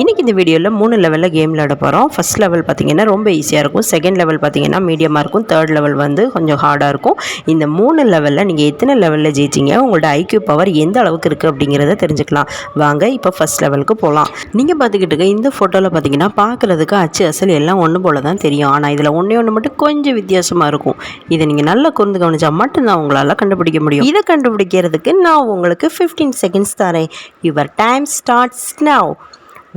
இன்றைக்கி இந்த வீடியோவில் மூணு லெவலில் கேம் விளையாட போகிறோம் ஃபஸ்ட் லெவல் பார்த்தீங்கன்னா ரொம்ப ஈஸியாக இருக்கும். செகண்ட் லெவல் பார்த்திங்கன்னா மீடியமாக இருக்கும். தேர்ட் லெவல் வந்து கொஞ்சம் ஹார்டாக இருக்கும். இந்த மூணு லெவலில் நீங்கள் எத்தனை லெவலில் ஜெயிச்சிங்க? உங்களோட ஐக்யூ பவர் எந்த அளவுக்கு இருக்குது அப்படிங்கிறத தெரிஞ்சுக்கலாம். வாங்க இப்போ ஃபஸ்ட் லெவலுக்கு போகலாம் நீங்கள் பார்த்துக்கிட்டு இந்த ஃபோட்டோவில் பார்த்தீங்கன்னா பார்க்குறதுக்கு அச்சு அசல் எல்லாம் ஒன்று போல தான் தெரியும். ஆனால் இதில் ஒன்றே ஒன்று மட்டும் கொஞ்சம் வித்தியாசமாக இருக்கும். இதை நீங்கள் நல்லா கூர்ந்து கவனிச்சா மட்டும்தான் உங்களால் கண்டுபிடிக்க முடியும். இதை கண்டுபிடிக்கிறதுக்கு நான் உங்களுக்கு ஃபிஃப்டீன் செகண்ட்ஸ் தரேன். Your time starts now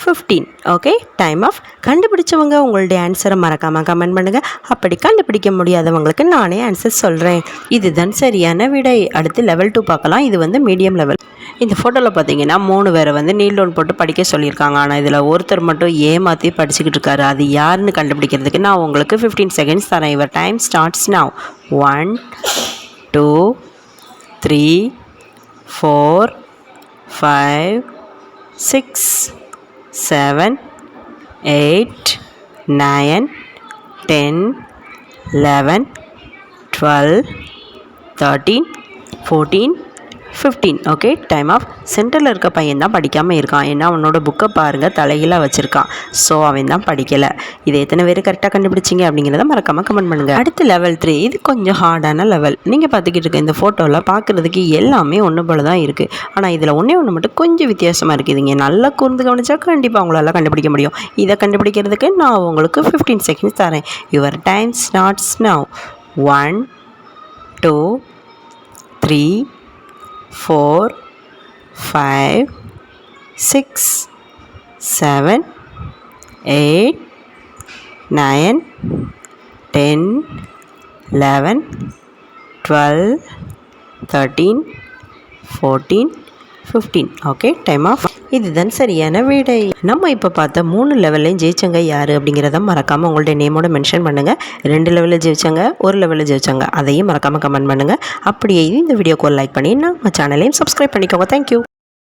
fifteen okay time off கண்டுபிடிச்சவங்க உங்களுடைய ஆன்சரை மறக்காமல் கமெண்ட் பண்ணுங்கள் அப்படி கண்டுபிடிக்க முடியாதவங்களுக்கு நானே ஆன்சர் சொல்கிறேன் இதுதான் சரியான விடை. அடுத்து லெவல் டூ பார்க்கலாம். இது வந்து மீடியம் லெவல் இந்த ஃபோட்டோவில் பார்த்தீங்கன்னா மூணு பேரை வந்து நீல் லோன் போட்டு படிக்க சொல்லியிருக்காங்க. ஆனால் இதில் ஒருத்தர் மட்டும் ஏமாற்றி படிச்சுக்கிட்டு இருக்காரு. அது யாருன்னு கண்டுபிடிக்கிறதுக்கு நான் உங்களுக்கு ஃபிஃப்டீன் செகண்ட்ஸ் தரேன். Your time starts now one two three four five six seven, eight, nine, ten, eleven, twelve, thirteen, fourteen, fifteen okay time off சென்டரில் இருக்க பையன் தான் படிக்காமல் இருக்கான். ஏன்னா அவனோட புக்கை பாருங்கள் தலைகீழாக வச்சுருக்கான். ஸோ அவன் தான் படிக்கலை. இதை எத்தனை பேர் கரெக்டாக கண்டுபிடிச்சிங்க அப்படிங்கிறத மறக்காமல் கமெண்ட் பண்ணுங்கள் அடுத்து லெவல் த்ரீ இது கொஞ்சம் ஹார்டான லெவல் நீங்கள் பார்த்துக்கிட்டு இருக்க இந்த ஃபோட்டோவில் பார்க்குறதுக்கு எல்லாமே ஒன்று போல தான் இருக்குது ஆனால் இதில் ஒன்றே ஒன்று மட்டும் கொஞ்சம் வித்தியாசமாக இருக்குது இங்கே நல்லா கூர்ந்து கவனிச்சா கண்டிப்பாக அவங்களால கண்டுபிடிக்க முடியும். இதை கண்டுபிடிக்கிறதுக்கு நான் உங்களுக்கு ஃபிஃப்டீன் செகண்ட்ஸ் தரேன். Your time starts now one two three four five six seven eight nine ten eleven twelve thirteen fourteen fifteen okay time off இதுதான் சரியான விடை. நம்ம இப்போ பார்த்த மூணு லெவல்லையும் ஜெயிச்சவங்க யார் அப்படிங்கிறத மறக்காமல் உங்களுடைய நேமோட மென்ஷன் பண்ணுங்கள் ரெண்டு லெவலில் ஜெயிச்சவங்க ஒரு லெவலில் ஜெயிச்சவங்க. அதையும் மறக்காமல் கமெண்ட் பண்ணுங்கள் அப்படியே இந்த வீடியோக்கு ஒரு லைக் பண்ணி நம்ம சேனலையும் சப்ஸ்கிரைப் பண்ணிக்கோங்க. தேங்க்யூ